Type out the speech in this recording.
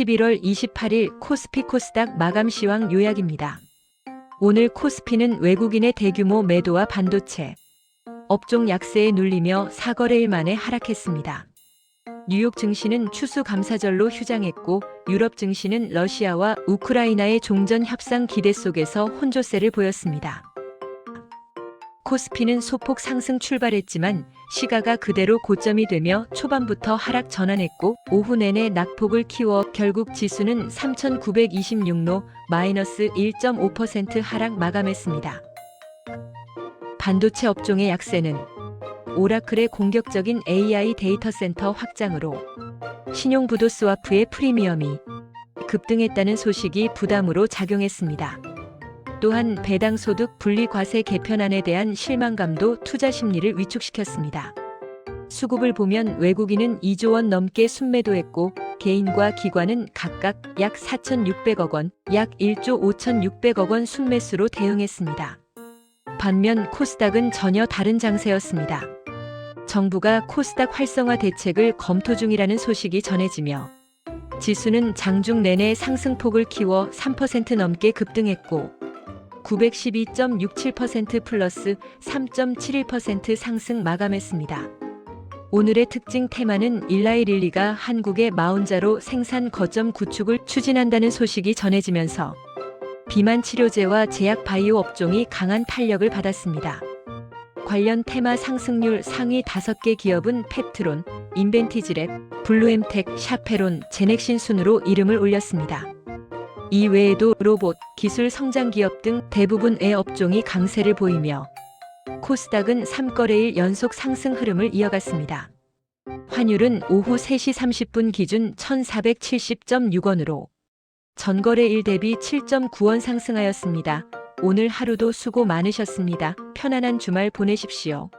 11월 28일 코스피 코스닥 마감 시황 요약입니다. 오늘 코스피는 외국인의 대규모 매도와 반도체, 업종 약세에 눌리며 4거래일 만에 하락했습니다. 뉴욕 증시는 추수 감사절로 휴장했고 유럽 증시는 러시아와 우크라이나의 종전 협상 기대 속에서 혼조세를 보였습니다. 코스피는 소폭 상승 출발했지만 시가가 그대로 고점이 되며 초반부터 하락 전환했고 오후 내내 낙폭을 키워 결국 지수는 3,926로 마이너스 1.5% 하락 마감했습니다. 반도체 업종의 약세는 오라클의 공격적인 AI 데이터 센터 확장으로 신용부도 스와프의 프리미엄이 급등했다는 소식이 부담으로 작용했습니다. 또한 배당 소득 분리 과세 개편안에 대한 실망감도 투자 심리를 위축시켰습니다. 수급을 보면 외국인은 2조 원 넘게 순매도했고 개인과 기관은 각각 약 4,600억 원, 약 1조 5,600억 원 순매수로 대응했습니다. 반면 코스닥은 전혀 다른 장세였습니다. 정부가 코스닥 활성화 대책을 검토 중이라는 소식이 전해지며 지수는 장중 내내 상승폭을 키워 3% 넘게 급등했고 912.67% 플러스 3.71% 상승 마감했습니다. 오늘의 특징 테마는 일라이릴리가 한국의 마운자로 생산 거점 구축을 추진한다는 소식이 전해지면서 비만 치료제와 제약 바이오 업종이 강한 탄력을 받았습니다. 관련 테마 상승률 상위 5개 기업은 펩트론, 인벤티지랩, 블루엠텍, 샤페론, 제넥신 순으로 이름을 올렸습니다. 이 외에도 로봇, 기술 성장 기업 등 대부분의 업종이 강세를 보이며 코스닥은 3거래일 연속 상승 흐름을 이어갔습니다. 환율은 오후 3시 30분 기준 1470.6원으로 전거래일 대비 7.9원 상승하였습니다. 오늘 하루도 수고 많으셨습니다. 편안한 주말 보내십시오.